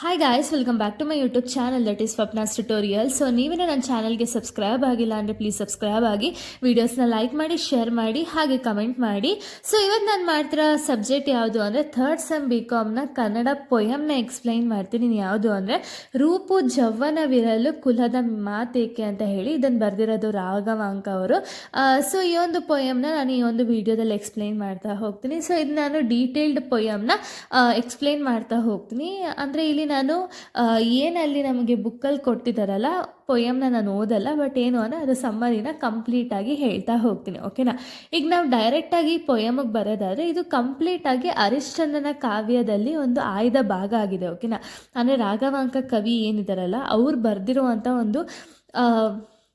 Hi guys welcome back to my YouTube channel that is Swapna's tutorial so ನೀವೇನೋ ನನ್ನ ಚಾನಲ್ಗೆ subscribe ಆಗಿಲ್ಲ ಅಂದರೆ ಪ್ಲೀಸ್ ಸಬ್ಸ್ಕ್ರೈಬ್ ಆಗಿ ವೀಡಿಯೋಸ್ನ ಲೈಕ್ ಮಾಡಿ ಶೇರ್ ಮಾಡಿ, ಹಾಗೆ ಕಮೆಂಟ್ ಮಾಡಿ. ಸೊ ಇವತ್ತು ನಾನು ಮಾಡ್ತಿರೋ ಸಬ್ಜೆಕ್ಟ್ ಯಾವುದು ಅಂದರೆ ಥರ್ಡ್ ಸೆಮ್ ಬಿ ಕಾಮ್ನ ಕನ್ನಡ ಪೊಯಮ್ನ ಎಕ್ಸ್ಪ್ಲೈನ್ ಮಾಡ್ತೀನಿ. ಯಾವುದು ಅಂದರೆ ರೂಪು ಜವ್ವನವಿರಲು ಕುಲದ ಮಾತೇಕೆ ಅಂತ ಹೇಳಿ ಇದನ್ನು ಬರೆದಿರೋದು ರಾಘವಾಂಕ ಅವರು. ಸೊ ಈ ಒಂದು ಪೊಯಮ್ನ ನಾನು ಈ ಒಂದು ವಿಡಿಯೋದಲ್ಲಿ ಎಕ್ಸ್ಪ್ಲೈನ್ ಮಾಡ್ತಾ ಹೋಗ್ತೀನಿ. ಸೊ ಇದು ನಾನು ಡೀಟೇಲ್ಡ್ ಪೊಯಮ್ನ ಎಕ್ಸ್ಪ್ಲೈನ್ ಮಾಡ್ತಾ ಹೋಗ್ತೀನಿ. ಅಂದರೆ ಇಲ್ಲಿ ನಾನು ಏನಲ್ಲಿ ನಮಗೆ ಬುಕ್ಕಲ್ಲಿ ಕೊಟ್ಟಿದ್ದಾರಲ್ಲ ಪೊಯಮ್ನ ನಾನು ಓದಲ್ಲ ಬಟ್ ಏನು ಅಂದರೆ ಅದು ಸಮ್ಮರಿನ ಕಂಪ್ಲೀಟಾಗಿ ಹೇಳ್ತಾ ಹೋಗ್ತೀನಿ ಓಕೆನಾ ಈಗ ನಾವು ಡೈರೆಕ್ಟಾಗಿ ಪೊಯಮಗೆ ಬರೋದಾದರೆ, ಇದು ಕಂಪ್ಲೀಟಾಗಿ ಹರಿಶ್ಚಂದ್ರನ ಕಾವ್ಯದಲ್ಲಿ ಒಂದು ಆಯ್ದ ಭಾಗ ಆಗಿದೆ ಓಕೆನಾ ಅಂದರೆ ರಾಘವಾಂಕ ಕವಿ ಏನಿದ್ದಾರಲ್ಲ, ಅವ್ರು ಬರೆದಿರುವಂಥ ಒಂದು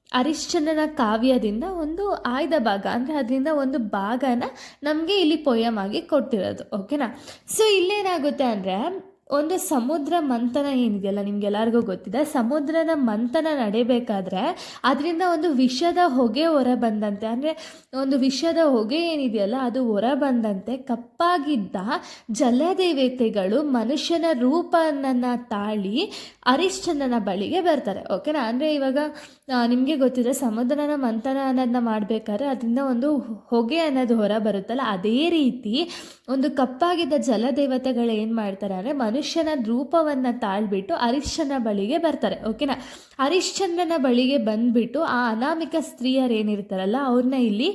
ಹರಿಶ್ಚಂದ್ರನ ಕಾವ್ಯದಿಂದ ಒಂದು ಆಯ್ದ ಭಾಗ, ಅಂದರೆ ಅದರಿಂದ ಒಂದು ಭಾಗನ ನಮಗೆ ಇಲ್ಲಿ ಪೊಯಮ್ ಆಗಿ ಕೊಟ್ಟಿರೋದು ಓಕೆನಾ ಸೊ ಇಲ್ಲೇನಾಗುತ್ತೆ ಅಂದರೆ ಒಂದು ಸಮುದ್ರ ಮಂಥನ ಏನಿದೆಯಲ್ಲ ನಿಮ್ಗೆಲ್ಲರಿಗೂ ಗೊತ್ತಿದೆ. ಸಮುದ್ರದ ಮಂಥನ ನಡೆಯಬೇಕಾದ್ರೆ ಅದರಿಂದ ಒಂದು ವಿಷದ ಹೊಗೆ ಹೊರ ಬಂದಂತೆ ಅಂದರೆ ಒಂದು ವಿಷದ ಹೊಗೆ ಏನಿದೆಯಲ್ಲ ಅದು ಹೊರ ಬಂದಂತೆ ಕಪ್ಪಾಗಿದ್ದ ಜಲದೇವತೆಗಳು ಮನುಷ್ಯನ ರೂಪನನ್ನು ತಾಳಿ ಹರಿಶ್ಚಂದ್ರನ ಬಳಿಗೆ ಬರ್ತಾರೆ. ಓಕೆನಾ? ಅಂದರೆ ಇವಾಗ ನಿಮಗೆ ಗೊತ್ತಿದೆ ಸಮುದ್ರನ ಮಂಥನ ಅನ್ನೋದನ್ನ ಮಾಡಬೇಕಾದ್ರೆ ಅದರಿಂದ ಒಂದು ಹೊಗೆ ಅನ್ನೋದು ಹೊರ ಬರುತ್ತಲ್ಲ ಅದೇ ರೀತಿ ಒಂದು ಕಪ್ಪಾಗಿದ್ದ ಜಲದೇವತೆಗಳು ಏನು ಮಾಡ್ತಾರೆ ಅಂದರೆ ಮನುಷ್ಯನ ರೂಪವನ್ನು ತಾಳ್ಬಿಟ್ಟು ಹರಿಶ್ಚಂದ್ರ ಬಳಿಗೆ ಬರ್ತಾರೆ, ಓಕೆನಾ? ಹರಿಶ್ಚಂದ್ರನ ಬಳಿಗೆ ಬಂದ್ಬಿಟ್ಟು ಆ ಅನಾಮಿಕ ಸ್ತ್ರೀಯರು ಏನಿರ್ತಾರಲ್ಲ ಅವ್ರನ್ನ ಇಲ್ಲಿ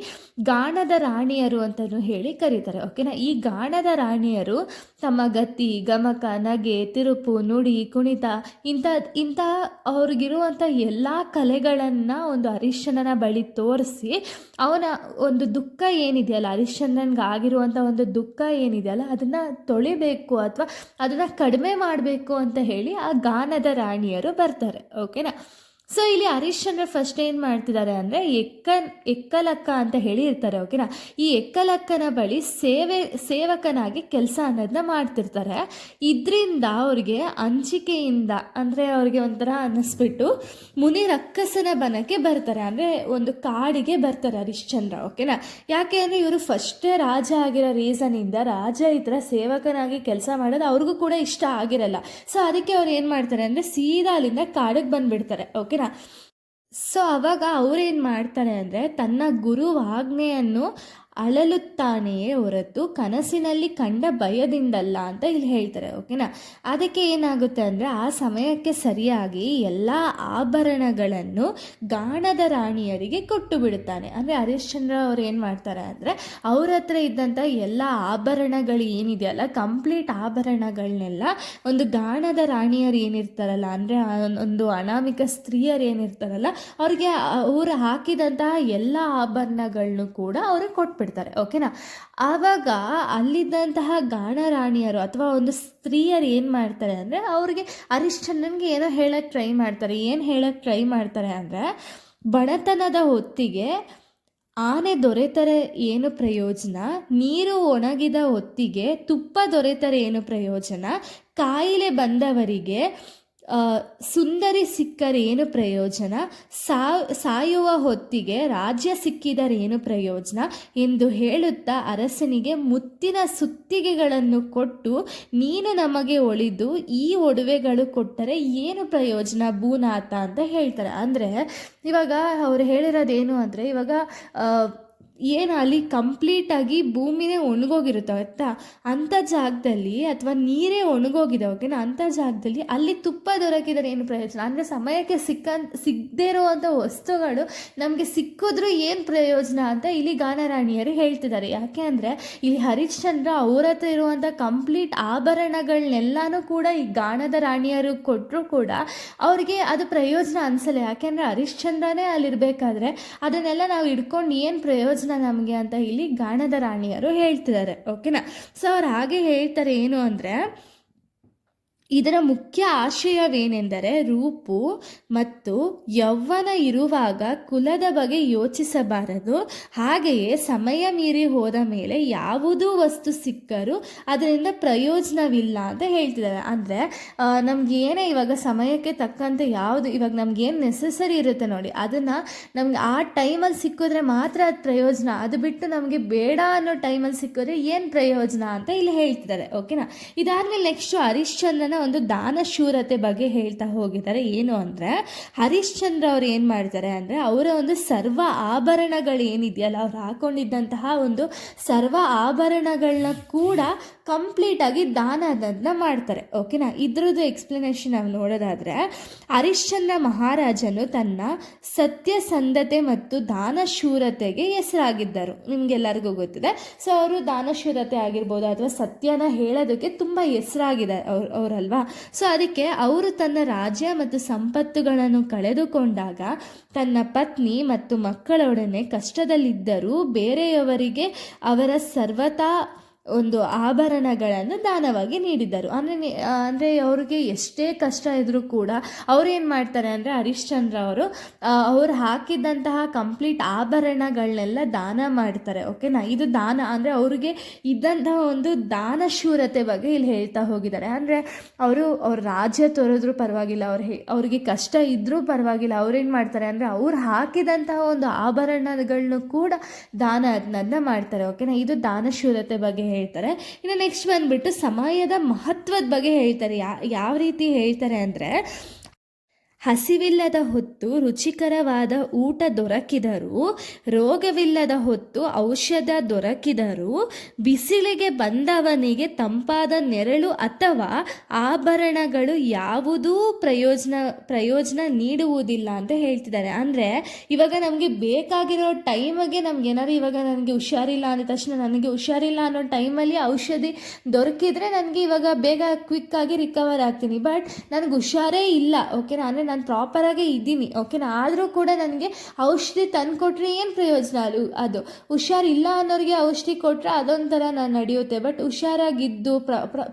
ಗಾಣದ ರಾಣಿಯರು ಅಂತಲೂ ಹೇಳಿ ಕರೀತಾರೆ, ಓಕೆನಾ? ಈ ಗಾಣದ ರಾಣಿಯರು ತಮ್ಮ ಗತಿ, ಗಮಕ, ನಗೆ, ತಿರುಪು, ನುಡಿ, ಕುಣಿತ, ಇಂಥ ಇಂಥ ಅವ್ರಿಗಿರುವಂಥ ಎಲ್ಲ ಕಲೆಗಳನ್ನು ಒಂದು ಹರಿಶ್ಚಂದ್ರನ ಬಳಿ ತೋರಿಸಿ, ಅವನ ಒಂದು ದುಃಖ ಏನಿದೆಯಲ್ಲ ಹರಿಶ್ಚಂದ್ರನ್ಗೆ ಆಗಿರುವಂಥ ಒಂದು ದುಃಖ ಏನಿದೆಯಲ್ಲ, ಅದನ್ನು ತೊಳಿಬೇಕು ಅಥವಾ ಅದನ್ನು ಕಡಿಮೆ ಮಾಡಬೇಕು ಅಂತ ಹೇಳಿ ಆ ಗಾನದ ರಾಣಿಯರು ಬರ್ತಾರೆ ಓಕೆನಾ ಸೊ ಇಲ್ಲಿ ಹರಿಶ್ಚಂದ್ರ ಫಸ್ಟ್ ಏನು ಮಾಡ್ತಿದ್ದಾರೆ ಅಂದರೆ ಎಕ್ಕ ಎಕ್ಕಲಕ್ಕ ಅಂತ ಹೇಳಿ ಇರ್ತಾರೆ ಓಕೆನಾ ಈ ಎಕ್ಕಲಕ್ಕನ ಬಳಿ ಸೇವೆ, ಸೇವಕನಾಗಿ ಕೆಲಸ ಅನ್ನೋದನ್ನ ಮಾಡ್ತಿರ್ತಾರೆ. ಇದರಿಂದ ಅವ್ರಿಗೆ ಹಂಚಿಕೆಯಿಂದ ಅಂದರೆ ಅವ್ರಿಗೆ ಒಂಥರ ಅನ್ನಿಸ್ಬಿಟ್ಟು ಮುನಿ ರಕ್ಕಸನ ಬನಕ್ಕೆ ಬರ್ತಾರೆ. ಅಂದರೆ ಒಂದು ಕಾಡಿಗೆ ಬರ್ತಾರೆ ಹರಿಶ್ಚಂದ್ರ ಓಕೆನಾ ಯಾಕೆ ಅಂದರೆ ಇವರು ಫಸ್ಟೇ ರಾಜ ಆಗಿರೋ ರೀಸನಿಂದ ರಾಜ ಈ ಥರ ಸೇವಕನಾಗಿ ಕೆಲಸ ಮಾಡೋದು ಅವ್ರಿಗೂ ಕೂಡ ಇಷ್ಟ ಆಗಿರಲ್ಲ. ಸೊ ಅದಕ್ಕೆ ಅವ್ರು ಏನು ಮಾಡ್ತಾರೆ ಅಂದರೆ ಸೀದಾ ಅಲ್ಲಿಂದ ಕಾಡಿಗೆ ಬಂದುಬಿಡ್ತಾರೆ ಓಕೆನಾ ಸೊ ಅವಾಗ ಅವ್ರೇನು ಮಾಡ್ತಾರೆ ಅಂದರೆ ತನ್ನ ಗುರುವಾಜ್ಞೆಯನ್ನು ಅಳಲುತ್ತಾನೆಯೇ ಹೊರತು ಕನಸಿನಲ್ಲಿ ಕಂಡ ಭಯದಿಂದಲ್ಲ ಅಂತ ಇಲ್ಲಿ ಹೇಳ್ತಾರೆ, ಓಕೆನಾ? ಅದಕ್ಕೆ ಏನಾಗುತ್ತೆ ಅಂದರೆ ಆ ಸಮಯಕ್ಕೆ ಸರಿಯಾಗಿ ಎಲ್ಲ ಆಭರಣಗಳನ್ನು ಗಾಣದ ರಾಣಿಯರಿಗೆ ಕೊಟ್ಟು ಬಿಡುತ್ತಾನೆ. ಅಂದರೆ ಹರಿಶ್ಚಂದ್ರ ಅವ್ರು ಏನು ಮಾಡ್ತಾರೆ ಅಂದರೆ ಅವ್ರ ಹತ್ರ ಇದ್ದಂಥ ಎಲ್ಲ ಆಭರಣಗಳು ಏನಿದೆಯಲ್ಲ, ಕಂಪ್ಲೀಟ್ ಆಭರಣಗಳನ್ನೆಲ್ಲ ಒಂದು ಗಾಣದ ರಾಣಿಯರು ಏನಿರ್ತಾರಲ್ಲ, ಅಂದರೆ ಒಂದು ಅನಾಮಿಕ ಸ್ತ್ರೀಯರು ಏನಿರ್ತಾರಲ್ಲ, ಅವ್ರಿಗೆ ಅವರು ಹಾಕಿದಂತಹ ಎಲ್ಲ ಆಭರಣಗಳನ್ನು ಕೂಡ ಅವರು ಕೊಟ್ಬಿಡ್ತಾರೆ. ಓಕೆನಾ ಆವಾಗ ಅಲ್ಲಿದ್ದಂತಹ ಗಾಣರಾಣಿಯರು ಅಥವಾ ಒಂದು ಸ್ತ್ರೀಯರು ಏನು ಮಾಡ್ತಾರೆ ಅಂದರೆ, ಅವ್ರಿಗೆ ಹರಿಶ್ಚಂದ್ರನ್ಗೆ ಏನೋ ಹೇಳೋಕ್ಕೆ ಟ್ರೈ ಮಾಡ್ತಾರೆ. ಏನು ಹೇಳಕ್ಕೆ ಟ್ರೈ ಮಾಡ್ತಾರೆ ಅಂದರೆ, ಬಡತನದ ಹೊತ್ತಿಗೆ ಆನೆ ದೊರೆತರೆ ಏನು ಪ್ರಯೋಜನ? ನೀರು ಒಣಗಿದ ಹೊತ್ತಿಗೆ ತುಪ್ಪ ದೊರೆತರೆ ಏನು ಪ್ರಯೋಜನ? ಕಾಯಿಲೆ ಬಂದವರಿಗೆ ಸುಂದರಿ ಸಿಕ್ಕರೇನು ಪ್ರಯೋಜನ? ಸಾಯುವ ಹೊತ್ತಿಗೆ ರಾಜ್ಯ ಸಿಕ್ಕಿದರೇನು ಪ್ರಯೋಜನ? ಎಂದು ಹೇಳುತ್ತಾ ಅರಸನಿಗೆ ಮುತ್ತಿನ ಸುತ್ತಿಗೆಗಳನ್ನು ಕೊಟ್ಟು, ನೀನು ನಮಗೆ ಒಳಿದು ಈ ಒಡವೆಗಳು ಕೊಟ್ಟರೆ ಏನು ಪ್ರಯೋಜನ ಭೂನಾಥ ಅಂತ ಹೇಳ್ತಾರೆ. ಅಂದರೆ ಇವಾಗ ಅವ್ರು ಹೇಳಿರೋದೇನು ಅಂದರೆ ಇವಾಗ ಏನು ಅಲ್ಲಿ ಕಂಪ್ಲೀಟಾಗಿ ಭೂಮಿನೇ ಒಣಗೋಗಿರುತ್ತೆ ಆಯ್ತಾ ಅಂಥ ಜಾಗದಲ್ಲಿ ಅಥವಾ ನೀರೇ ಒಣಗೋಗಿದೆ ಓಕೆನಾ? ಅಂಥ ಜಾಗದಲ್ಲಿ ಅಲ್ಲಿ ತುಪ್ಪ ದೊರಕಿದರೆ ಏನು ಪ್ರಯೋಜನ? ಅಂದರೆ ಸಮಯಕ್ಕೆ ಸಿಕ್ಕ, ಸಿಗದೇ ಇರುವಂಥ ವಸ್ತುಗಳು ನಮಗೆ ಸಿಕ್ಕಿದ್ರೂ ಏನು ಪ್ರಯೋಜನ ಅಂತ ಇಲ್ಲಿ ಗಾನರಾಣಿಯರು ಹೇಳ್ತಿದ್ದಾರೆ. ಯಾಕೆ ಅಂದರೆ ಇಲ್ಲಿ ಹರಿಶ್ಚಂದ್ರ ಅವ್ರ ಹತ್ರ ಇರುವಂಥ ಕಂಪ್ಲೀಟ್ ಆಭರಣಗಳನ್ನೆಲ್ಲನೂ ಕೂಡ ಈ ಗಾಣದ ರಾಣಿಯರು ಕೊಟ್ಟರು ಕೂಡ ಅವ್ರಿಗೆ ಅದು ಪ್ರಯೋಜನ ಅನಿಸಲ್ಲ. ಯಾಕೆಂದರೆ ಹರಿಶ್ಚಂದ್ರನೇ ಅಲ್ಲಿರಬೇಕಾದ್ರೆ ಅದನ್ನೆಲ್ಲ ನಾವು ಇಟ್ಕೊಂಡು ಏನು ಪ್ರಯೋಜನ ನಮಗೆ ಅಂತ ಇಲ್ಲಿ ಗಾಣದ ರಾಣಿಯರು ಹೇಳ್ತಿದ್ದಾರೆ ಓಕೆನಾ ಸೊ ಅವ್ರು ಹಾಗೆ ಹೇಳ್ತಾರೆ ಏನು ಅಂದರೆ ಇದರ ಮುಖ್ಯ ಆಶಯವೇನೆಂದರೆ ರೂಪು ಮತ್ತು ಯೌವನ ಇರುವಾಗ ಕುಲದ ಬಗ್ಗೆ ಯೋಚಿಸಬಾರದು. ಹಾಗೆಯೇ ಸಮಯ ಮೀರಿ ಹೋದ ಮೇಲೆ ಯಾವುದೂ ವಸ್ತು ಸಿಕ್ಕರೂ ಅದರಿಂದ ಪ್ರಯೋಜನವಿಲ್ಲ ಅಂತ ಹೇಳ್ತಿದ್ದಾರೆ. ಅಂದರೆ ನಮ್ಗೆ ಏನೇ ಇವಾಗ ಸಮಯಕ್ಕೆ ತಕ್ಕಂತೆ ಯಾವುದು, ಇವಾಗ ನಮ್ಗೆ ಏನು ನೆಸಸರಿ ಇರುತ್ತೆ ನೋಡಿ, ಅದನ್ನು ನಮ್ಗೆ ಆ ಟೈಮಲ್ಲಿ ಸಿಕ್ಕಿದ್ರೆ ಮಾತ್ರ ಅದು ಪ್ರಯೋಜನ. ಅದು ಬಿಟ್ಟು ನಮಗೆ ಬೇಡ ಅನ್ನೋ ಟೈಮಲ್ಲಿ ಸಿಕ್ಕಿದ್ರೆ ಏನು ಪ್ರಯೋಜನ ಅಂತ ಇಲ್ಲಿ ಹೇಳ್ತಿದ್ದಾರೆ. ಓಕೆನಾ? ಇದಾದ್ಮೇಲೆ ನೆಕ್ಸ್ಟು ಹರಿಶ್ಚಂದ್ರನ ಒಂದು ದಾನಶೂರತೆ ಬಗ್ಗೆ ಹೇಳ್ತಾ ಹೋಗಿದ್ದಾರೆ. ಏನು ಅಂದರೆ ಹರಿಶ್ಚಂದ್ರ ಅವ್ರು ಏನು ಮಾಡ್ತಾರೆ ಅಂದರೆ, ಅವರ ಒಂದು ಸರ್ವ ಆಭರಣಗಳು ಏನಿದೆಯಲ್ಲ, ಅವ್ರು ಹಾಕೊಂಡಿದ್ದಂತಹ ಒಂದು ಸರ್ವ ಆಭರಣಗಳನ್ನ ಕೂಡ ಕಂಪ್ಲೀಟಾಗಿ ದಾನ ಅದನ್ನ ಮಾಡ್ತಾರೆ. ಓಕೆನಾ ಇದ್ರದ್ದು ಎಕ್ಸ್ಪ್ಲನೇಷನ್ ನಾವು ನೋಡೋದಾದರೆ ಹರಿಶ್ಚಂದ್ರ ಮಹಾರಾಜನು ತನ್ನ ಸತ್ಯಸಂಧತೆ ಮತ್ತು ದಾನಶೂರತೆಗೆ ಹೆಸರಾಗಿದ್ದರು. ನಿಮಗೆಲ್ಲರಿಗೂ ಗೊತ್ತಿದೆ. ಸೊ ಅವರು ದಾನಶೂರತೆ ಆಗಿರ್ಬೋದು ಅಥವಾ ಸತ್ಯನ ಹೇಳೋದಕ್ಕೆ ತುಂಬ ಹೆಸರಾಗಿದೆ ಅವ್ರು ಅವರಲ್ವಾ ಸೊ ಅದಕ್ಕೆ ಅವರು ತನ್ನ ರಾಜ್ಯ ಮತ್ತು ಸಂಪತ್ತುಗಳನ್ನು ಕಳೆದುಕೊಂಡಾಗ ತನ್ನ ಪತ್ನಿ ಮತ್ತು ಮಕ್ಕಳೊಡನೆ ಕಷ್ಟದಲ್ಲಿದ್ದರೂ ಬೇರೆಯವರಿಗೆ ಅವರ ಸರ್ವತಾ ಒಂದು ಆಭರಣಗಳನ್ನು ದಾನವಾಗಿ ನೀಡಿದ್ದರು. ಅಂದರೆ ಅಂದರೆ ಅವ್ರಿಗೆ ಎಷ್ಟೇ ಕಷ್ಟ ಇದ್ದರೂ ಕೂಡ ಅವ್ರು ಏನು ಮಾಡ್ತಾರೆ ಅಂದರೆ ಹರಿಶ್ಚಂದ್ರ ಅವರು ಅವ್ರು ಹಾಕಿದ್ದಂತಹ ಕಂಪ್ಲೀಟ್ ಆಭರಣಗಳನ್ನೆಲ್ಲ ದಾನ ಮಾಡ್ತಾರೆ. ಓಕೆನಾ ಇದು ದಾನ ಅಂದರೆ ಅವ್ರಿಗೆ ಇದ್ದಂತಹ ಒಂದು ದಾನಶೂರತೆ ಬಗ್ಗೆ ಇಲ್ಲಿ ಹೇಳ್ತಾ ಹೋಗಿದ್ದಾರೆ. ಅಂದರೆ ಅವರು ಅವ್ರ ರಾಜ್ಯ ತೋರಿದ್ರೂ ಪರವಾಗಿಲ್ಲ, ಅವ್ರು ಹೇ, ಅವ್ರಿಗೆ ಕಷ್ಟ ಇದ್ದರೂ ಪರವಾಗಿಲ್ಲ ಅವ್ರೇನು ಮಾಡ್ತಾರೆ ಅಂದರೆ ಅವ್ರು ಹಾಕಿದಂತಹ ಒಂದು ಆಭರಣಗಳನ್ನು ಕೂಡ ದಾನ ಅದನ್ನ ಮಾಡ್ತಾರೆ. ಓಕೆನಾ ಇದು ದಾನಶೂರತೆ ಬಗ್ಗೆ ಹೇಳ್ತಾರೆ. ಇನ್ನು ನೆಕ್ಸ್ಟ್ ಬಂದುಬಿಟ್ಟು ಸಮಯದ ಮಹತ್ವದ ಬಗ್ಗೆ ಹೇಳ್ತಾರೆ. ಯಾವ ರೀತಿ ಹೇಳ್ತಾರೆ ಅಂದರೆ ಹಸಿವಿಲ್ಲದ ಹೊತ್ತು ರುಚಿಕರವಾದ ಊಟ ದೊರಕಿದರೂ, ರೋಗವಿಲ್ಲದ ಹೊತ್ತು ಔಷಧ ದೊರಕಿದರೂ, ಬಿಸಿಲಿಗೆ ಬಂದವನಿಗೆ ತಂಪಾದ ನೆರಳು ಅಥವಾ ಆಭರಣಗಳು ಯಾವುದೂ ಪ್ರಯೋಜನ ಪ್ರಯೋಜನ ನೀಡುವುದಿಲ್ಲ ಅಂತ ಹೇಳ್ತಿದ್ದಾರೆ. ಅಂದರೆ ಇವಾಗ ನಮಗೆ ಬೇಕಾಗಿರೋ ಟೈಮಿಗೆ ನಮ್ಗೆ ಏನಾದ್ರು ಇವಾಗ ನನಗೆ ಹುಷಾರಿಲ್ಲ ಅಂದ ತಕ್ಷಣ ನನಗೆ ಹುಷಾರಿಲ್ಲ ಅನ್ನೋ ಟೈಮಲ್ಲಿ ಔಷಧಿ ದೊರಕಿದರೆ ನನಗೆ ಇವಾಗ ಬೇಗ ಕ್ವಿಕ್ಕಾಗಿ ರಿಕವರ್ ಆಗ್ತೀನಿ. ಬಟ್ ನನಗೆ ಹುಷಾರೇ ಇಲ್ಲ. ಓಕೆ ಅಂದರೆ ನಾನು ಪ್ರಾಪರಾಗಿ ಇದ್ದೀನಿ ಓಕೆನಾ ಆದರೂ ಕೂಡ ನನಗೆ ಔಷಧಿ ತಂದುಕೊಟ್ರೆ ಏನು ಪ್ರಯೋಜನ ಅದು? ಅದು ಹುಷಾರಿಲ್ಲ ಅನ್ನೋರಿಗೆ ಔಷಧಿ ಕೊಟ್ಟರೆ ಅದೊಂಥರ ನಾನು ನಡೆಯುತ್ತೆ. ಬಟ್ ಹುಷಾರಾಗಿದ್ದು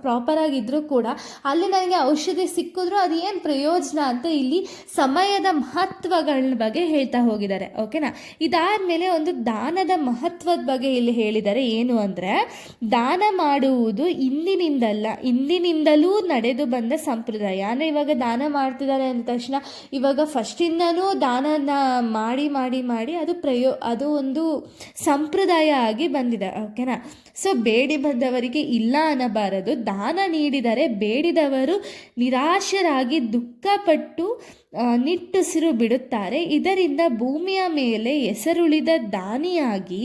ಪ್ರಾಪರಾಗಿದ್ದರೂ ಕೂಡ ಅಲ್ಲಿ ನನಗೆ ಔಷಧಿ ಸಿಕ್ಕಿದ್ರೂ ಅದು ಏನು ಪ್ರಯೋಜನ ಅಂತ ಇಲ್ಲಿ ಸಮಯದ ಮಹತ್ವಗಳ ಬಗ್ಗೆ ಹೇಳ್ತಾ ಹೋಗಿದ್ದಾರೆ ಓಕೆನಾ ಇದಾದಮೇಲೆ ಒಂದು ದಾನದ ಮಹತ್ವದ ಬಗ್ಗೆ ಇಲ್ಲಿ ಹೇಳಿದ್ದಾರೆ ಏನು ಅಂದರೆ, ದಾನ ಮಾಡುವುದು ಇಂದಿನಿಂದಲ್ಲ, ಇಂದಿನಿಂದಲೂ ನಡೆದು ಬಂದ ಸಂಪ್ರದಾಯ. ಅಂದರೆ ಇವಾಗ ದಾನ ಮಾಡ್ತಿದ್ದಾರೆ ಅಂದ ತಕ್ಷಣ ಇವಾಗ ಫಸ್ಟಿಂದನೂ ದಾನನ ಮಾಡಿ ಮಾಡಿ ಮಾಡಿ ಅದು ಪ್ರಯೋ, ಅದು ಒಂದು ಸಂಪ್ರದಾಯ ಆಗಿ ಬಂದಿದೆ ಓಕೆನಾ ಸೊ ಬೇಡಿ ಬಂದವರಿಗೆ ಇಲ್ಲ ಅನ್ನಬಾರದು. ದಾನ ನೀಡಿದರೆ ಬೇಡಿದವರು ನಿರಾಶರಾಗಿ ದುಃಖಪಟ್ಟು ನಿಟ್ಟುಸಿರು ಬಿಡುತ್ತಾರೆ. ಇದರಿಂದ ಭೂಮಿಯ ಮೇಲೆ ಹೆಸರುಳಿದ ದಾನಿಯಾಗಿ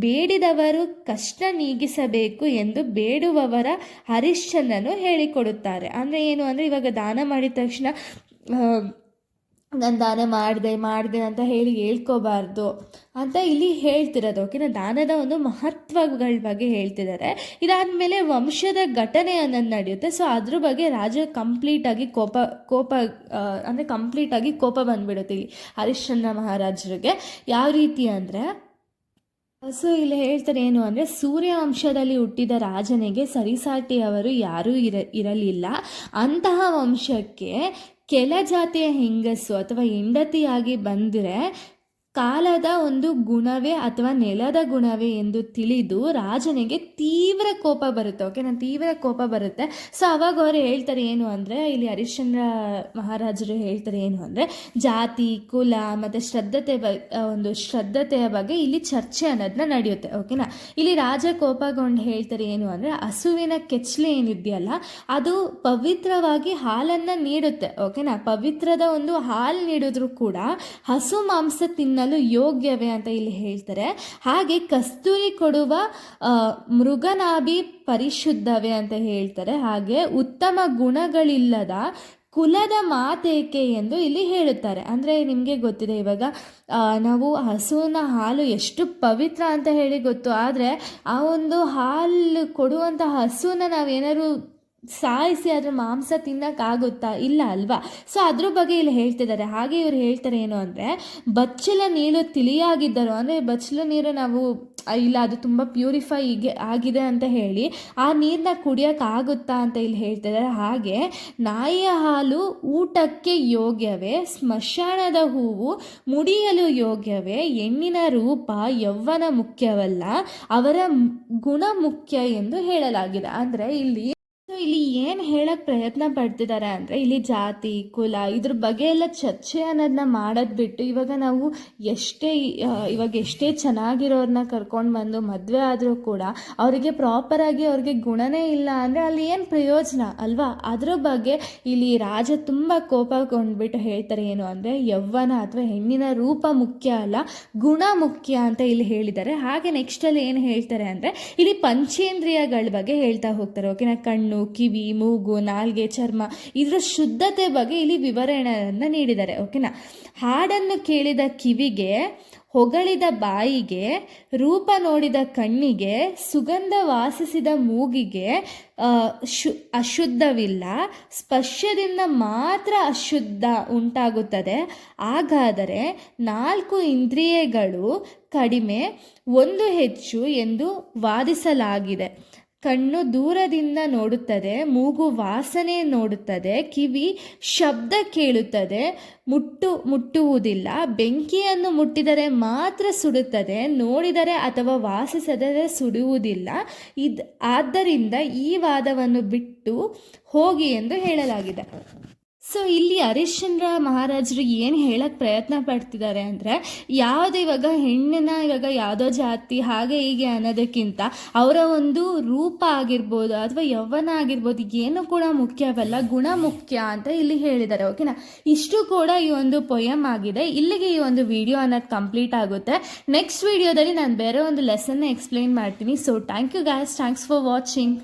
ಬೇಡಿದವರು ಕಷ್ಟ ನೀಗಿಸಬೇಕು ಎಂದು ಬೇಡುವವರ ಹರಿಶ್ಚಂದ್ರನು ಹೇಳಿಕೊಡುತ್ತಾರೆ. ಅಂದರೆ ಏನು? ಅಂದರೆ ಇವಾಗ ದಾನ ಮಾಡಿದ ತಕ್ಷಣ ನಾನು ದಾನ ಮಾಡಿದೆ ಮಾಡಿದೆ ಅಂತ ಹೇಳಿ ಹೇಳ್ಕೋಬಾರ್ದು ಅಂತ ಇಲ್ಲಿ ಹೇಳ್ತಿರೋದು. ಓಕೆನಾ? ದಾನದ ಒಂದು ಮಹತ್ವಗಳ ಬಗ್ಗೆ ಹೇಳ್ತಿದ್ದಾರೆ ಇದಾದಮೇಲೆ ವಂಶದ ಘಟನೆ ಅನ್ನೋದು ನಡೆಯುತ್ತೆ. ಸೊ ಅದ್ರ ಬಗ್ಗೆ ರಾಜ ಕಂಪ್ಲೀಟಾಗಿ ಕೋಪ ಕೋಪ ಅಂದರೆ ಕಂಪ್ಲೀಟಾಗಿ ಕೋಪ ಬಂದ್ಬಿಡುತ್ತೆ ಇಲ್ಲಿ ಹರಿಶ್ಚಂದ್ರ ಮಹಾರಾಜರಿಗೆ. ಯಾವ ರೀತಿ ಅಂದರೆ, ಸೊ, ಇಲ್ಲಿ ಹೇಳ್ತಾರೆ ಏನು ಅಂದರೆ, ಸೂರ್ಯವಂಶದಲ್ಲಿ ಹುಟ್ಟಿದ ರಾಜನಿಗೆ ಸರಿಸಾಟಿಯವರು ಯಾರೂ ಇರ, ಇರಲಿಲ್ಲ. ಅಂತಹ ವಂಶಕ್ಕೆ ಕೆಲ ಜಾತಿಯ ಹೆಂಗಸು ಅಥವಾ ಹೆಂಡತಿಯಾಗಿ ಬಂದರೆ ಕಾಲದ ಒಂದು ಗುಣವೇ ಅಥವಾ ನೆಲದ ಗುಣವೇ ಎಂದು ತಿಳಿದು ರಾಜನಿಗೆ ತೀವ್ರ ಕೋಪ ಬರುತ್ತೆ ಓಕೆ ನಾನು ತೀವ್ರ ಕೋಪ ಬರುತ್ತೆ. ಸೊ ಅವಾಗ ಅವರು ಹೇಳ್ತಾರೆ ಏನು ಅಂದರೆ, ಇಲ್ಲಿ ಹರಿಶ್ಚಂದ್ರ ಮಹಾರಾಜರು ಹೇಳ್ತಾರೆ ಏನು ಅಂದರೆ, ಜಾತಿ, ಕುಲ ಮತ್ತು ಶ್ರದ್ಧತೆ ಬ ಒಂದು ಶ್ರದ್ಧತೆಯ ಬಗ್ಗೆ ಇಲ್ಲಿ ಚರ್ಚೆ ಅನ್ನೋದನ್ನ ನಡೆಯುತ್ತೆ ಓಕೆನಾ ಇಲ್ಲಿ ರಾಜ ಕೋಪಗೊಂಡು ಹೇಳ್ತಾರೆ ಏನು ಅಂದರೆ, ಹಸುವಿನ ಕೆಚ್ಚಲೆ ಏನಿದೆಯಲ್ಲ, ಅದು ಪವಿತ್ರವಾಗಿ ಹಾಲನ್ನು ನೀಡುತ್ತೆ ಓಕೆನಾ ಪವಿತ್ರದ ಒಂದು ಹಾಲು ನೀಡಿದ್ರು ಕೂಡ ಹಸು ಮಾಂಸ ತಿನ್ನಲು ಯೋಗ್ಯವೇ ಅಂತ ಇಲ್ಲಿ ಹೇಳ್ತಾರೆ. ಹಾಗೆ ಕಸ್ತೂರಿ ಕೊಡುವ ಮೃಗನಾಭಿ ಪರಿಶುದ್ಧವೇ ಅಂತ ಹೇಳ್ತಾರೆ. ಹಾಗೆ ಉತ್ತಮ ಗುಣಗಳಿಲ್ಲದ ಕುಲದ ಮಾತೇಕೆ ಎಂದು ಇಲ್ಲಿ ಹೇಳುತ್ತಾರೆ. ಅಂದರೆ ನಿಮಗೆ ಗೊತ್ತಿದೆ ಇವಾಗ ನಾವು ಹಸುವಿನ ಹಾಲು ಎಷ್ಟು ಪವಿತ್ರ ಅಂತ ಹೇಳಿ ಗೊತ್ತು. ಆದರೆ ಆ ಒಂದು ಹಾಲು ಕೊಡುವಂಥ ಹಸುವನ್ನ ನಾವೇನಾದ್ರು ಸಾಯಿಸಿ ಅದರ ಮಾಂಸ ತಿನ್ನೋಕ್ಕಾಗುತ್ತಾ? ಇಲ್ಲ ಅಲ್ವಾ? ಸೊ ಅದ್ರ ಬಗ್ಗೆ ಇಲ್ಲಿ ಹೇಳ್ತಿದ್ದಾರೆ. ಹಾಗೆ ಇವ್ರು ಹೇಳ್ತಾರೆ ಏನು ಅಂದರೆ, ಬಚ್ಚಲ ನೀರು ತಿಳಿಯಾಗಿದ್ದರು, ಅಂದರೆ ಬಚ್ಚಲ ನೀರು ನಾವು ಇಲ್ಲ, ಅದು ತುಂಬ ಪ್ಯೂರಿಫೈ ಆಗಿದೆ ಅಂತ ಹೇಳಿ, ಆ ನೀರನ್ನ ಕುಡಿಯೋಕ್ಕಾಗುತ್ತಾ ಅಂತ ಇಲ್ಲಿ ಹೇಳ್ತಿದ್ದಾರೆ. ಹಾಗೆ, ನಾಯಿಯ ಹಾಲು ಊಟಕ್ಕೆ ಯೋಗ್ಯವೇ? ಸ್ಮಶಾನದ ಹೂವು ಮುಡಿಯಲು ಯೋಗ್ಯವೇ? ಹೆಣ್ಣಿನ ರೂಪ ಯೌವನ ಮುಖ್ಯವಲ್ಲ, ಅವರ ಗುಣ ಮುಖ್ಯ ಎಂದು ಹೇಳಲಾಗಿದೆ. ಅಂದರೆ ಇಲ್ಲಿ ಸೊ ಇಲ್ಲಿ ಏನು ಹೇಳಕ್ಕೆ ಪ್ರಯತ್ನ ಪಡ್ತಿದ್ದಾರೆ ಅಂದರೆ, ಇಲ್ಲಿ ಜಾತಿ, ಕುಲ, ಇದ್ರ ಬಗ್ಗೆ ಎಲ್ಲ ಚರ್ಚೆ ಅನ್ನೋದನ್ನ ಮಾಡೋದು ಬಿಟ್ಟು ಇವಾಗ ನಾವು ಎಷ್ಟೇ ಇವಾಗ ಎಷ್ಟೇ ಚೆನ್ನಾಗಿರೋರನ್ನ ಕರ್ಕೊಂಡು ಬಂದು ಮದುವೆ ಆದರೂ ಕೂಡ ಅವರಿಗೆ ಪ್ರಾಪರಾಗಿ ಅವ್ರಿಗೆ ಗುಣನೇ ಇಲ್ಲ ಅಂದರೆ ಅಲ್ಲಿ ಏನು ಪ್ರಯೋಜನ ಅಲ್ವಾ? ಅದ್ರ ಬಗ್ಗೆ ಇಲ್ಲಿ ರಾಜ ತುಂಬ ಕೋಪಗೊಂಡ್ಬಿಟ್ಟು ಹೇಳ್ತಾರೆ ಏನು ಅಂದರೆ ಯೌವನ ಅಥವಾ ಹೆಣ್ಣಿನ ರೂಪ ಮುಖ್ಯ ಅಲ್ಲ, ಗುಣ ಮುಖ್ಯ ಅಂತ ಇಲ್ಲಿ ಹೇಳಿದ್ದಾರೆ. ಹಾಗೆ ನೆಕ್ಸ್ಟಲ್ಲಿ ಏನು ಹೇಳ್ತಾರೆ ಅಂದರೆ, ಇಲ್ಲಿ ಪಂಚೇಂದ್ರಿಯಗಳ ಬಗ್ಗೆ ಹೇಳ್ತಾ ಹೋಗ್ತಾರೆ. ಓಕೆನಾ ಕಣ್ಣು ಕಿವಿ, ಮೂಗು, ನಾಲ್ಗೆ, ಚರ್ಮ ಇದರ ಶುದ್ಧತೆ ಬಗ್ಗೆ ಇಲ್ಲಿ ವಿವರಣೆಯನ್ನು ನೀಡಿದ್ದಾರೆ ಓಕೆನಾ ಹಾಡನ್ನು ಕೇಳಿದ ಕಿವಿಗೆ, ಹೊಗಳಿದ ಬಾಯಿಗೆ, ರೂಪ ನೋಡಿದ ಕಣ್ಣಿಗೆ, ಸುಗಂಧ ವಾಸಿಸಿದ ಮೂಗಿಗೆ ಶು, ಅಶುದ್ಧವಿಲ್ಲ, ಸ್ಪರ್ಶದಿಂದ ಮಾತ್ರ ಅಶುದ್ಧ ಉಂಟಾಗುತ್ತದೆ. ಹಾಗಾದರೆ ನಾಲ್ಕು ಇಂದ್ರಿಯಗಳು ಕಡಿಮೆ, ಒಂದು ಹೆಚ್ಚು ಎಂದು ವಾದಿಸಲಾಗಿದೆ. ಕಣ್ಣು ದೂರದಿಂದ ನೋಡುತ್ತದೆ, ಮೂಗು ವಾಸನೆ ನೋಡುತ್ತದೆ, ಕಿವಿ ಶಬ್ದ ಕೇಳುತ್ತದೆ, ಮುಟ್ಟು ಮುಟ್ಟುವುದಿಲ್ಲ. ಬೆಂಕಿಯನ್ನು ಮುಟ್ಟಿದರೆ ಮಾತ್ರ ಸುಡುತ್ತದೆ, ನೋಡಿದರೆ ಅಥವಾ ವಾಸಿಸದರೆ ಸುಡುವುದಿಲ್ಲ. ಇದು, ಆದ್ದರಿಂದ ಈ ವಾದವನ್ನು ಬಿಟ್ಟು ಹೋಗಿ ಎಂದು ಹೇಳಲಾಗಿದೆ. ಸೊ ಇಲ್ಲಿ ಹರಿಶ್ಚಂದ್ರ ಮಹಾರಾಜರು ಏನು ಹೇಳಕ್ಕೆ ಪ್ರಯತ್ನ ಪಡ್ತಿದ್ದಾರೆ ಅಂದರೆ, ಯಾವುದು ಇವಾಗ ಹೆಣ್ಣನ್ನ ಇವಾಗ ಯಾವುದೋ ಜಾತಿ ಹಾಗೆ ಹೀಗೆ ಅನ್ನೋದಕ್ಕಿಂತ ಅವರ ಒಂದು ರೂಪ ಆಗಿರ್ಬೋದು ಅಥವಾ ಯೌವನ ಆಗಿರ್ಬೋದು ಏನು ಕೂಡ ಮುಖ್ಯವಲ್ಲ ಗುಣ ಮುಖ್ಯ ಅಂತ ಇಲ್ಲಿ ಹೇಳಿದ್ದಾರೆ ಓಕೆನಾ ಇಷ್ಟು ಕೂಡ ಈ ಒಂದು ಪೊಯಮ್ ಆಗಿದೆ. ಇಲ್ಲಿಗೆ ಈ ಒಂದು ವಿಡಿಯೋ ಅನ್ನೋದು ಕಂಪ್ಲೀಟ್ ಆಗುತ್ತೆ. ನೆಕ್ಸ್ಟ್ ವಿಡಿಯೋದಲ್ಲಿ ನಾನು ಬೇರೆ ಒಂದು ಲೆಸನ್ನ ಎಕ್ಸ್ಪ್ಲೈನ್ ಮಾಡ್ತೀನಿ. So thank you guys thanks for watching